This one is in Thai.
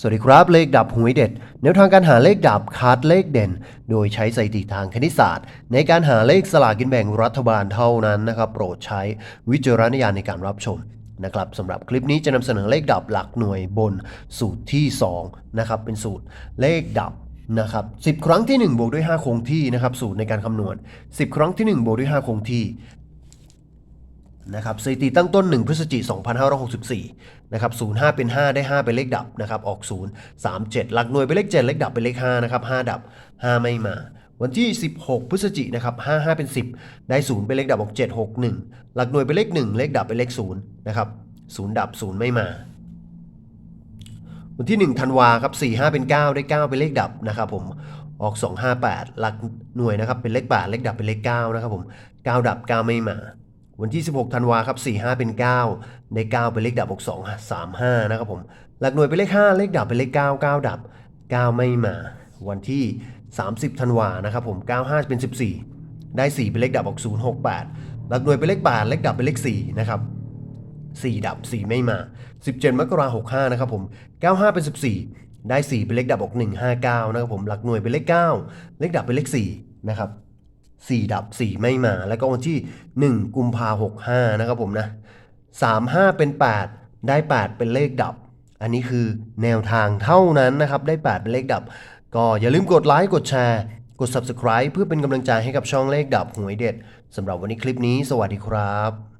สวัสดีครับเลขดับหวยเด็ดแนวทางการหาเลขดับคัดเลขเด่น โดยใช้สถิติทางคณิตศาสตร์ ในการหาเลขสลากกินแบ่งรัฐบาลเท่านั้นนะครับ โปรดใช้วิจารณญาณในการรับชมนะครับสำหรับคลิปนี้จะนำเสนอเลขดับหลักหน่วยบนสูตรที่2นะครับเป็นสูตรเลขดับนะครับ10 ครั้งที่1บวกด้วย 5 คงที่นะครับสูตรในการคำนวณ 10 ครั้งที่1บวกด้วย 5 คงที่ นะครับสถิติตั้งต้น 1 พฤศจิกายน2564 นะครับ 05 เป็น 5 ได้ 5 เป็นเลขดับนะครับ ออก 0 3 7 หลักหน่วยเป็นเลข 7 เลขดับเป็นเลข 5 นะครับ 5 ดับ 5 ไม่มา วันที่ 16 พฤศจิกายนนะครับ 5 5 เป็น 10 ได้ 0 เป็นเลขดับออก 7 6 1 หลักหน่วยเป็นเลข 1 เลขดับเป็นเลข 0 นะครับ 0 ดับ 0 ไม่มา วันที่ 1 ธันวาครับ 4 5 เป็น 9 ได้ 9 เป็นเลขดับนะครับผม ออก 2 5 8 หลักหน่วยนะครับ เป็นเลข8เลขดับเป็นเลข9นะครับผม 9 ดับ 9 ไม่มา วันที่ 16 ธันวาครับ 4 5 เป็น9ได้9เป็นเลขดับออก2 3 5 นะครับผม หลักหน่วยเป็นเลข 5 เลขดับเป็นเลข 9 9 ดับ 9 ไม่มา วันที่ 30 ธันวานะครับผม 95 เป็น 14 ได้ 4 เป็นเลขดับออก0 6 8 หลักหน่วยเป็นเลข 8 เลขดับเป็นเลข 4 นะครับ 4 ดับ 4 ไม่มา 17 มกราคม 65 นะครับผม 95 เป็น 14 ได้ 4 เป็นเลขดับออก159 นะครับผม หลักหน่วยเป็นเลข 9 เลขดับเป็นเลข 4 นะครับ 4 ดับ 4 ไม่มา แล้วก็วันที่ 1 กุมภาหกห้านะครับผมนะ35 เป็น 8 ได้ 8 เป็นเลขดับ อันนี้คือแนวทางเท่านั้นนะครับ ได้ 8 เป็นเลขดับ ก็อย่าลืมกดไลค์กดแชร์กด Subscribe เพื่อเป็นกำลังใจให้กับช่องเลขดับหวยเด็ดสำหรับวันนี้คลิปนี้ สวัสดีครับ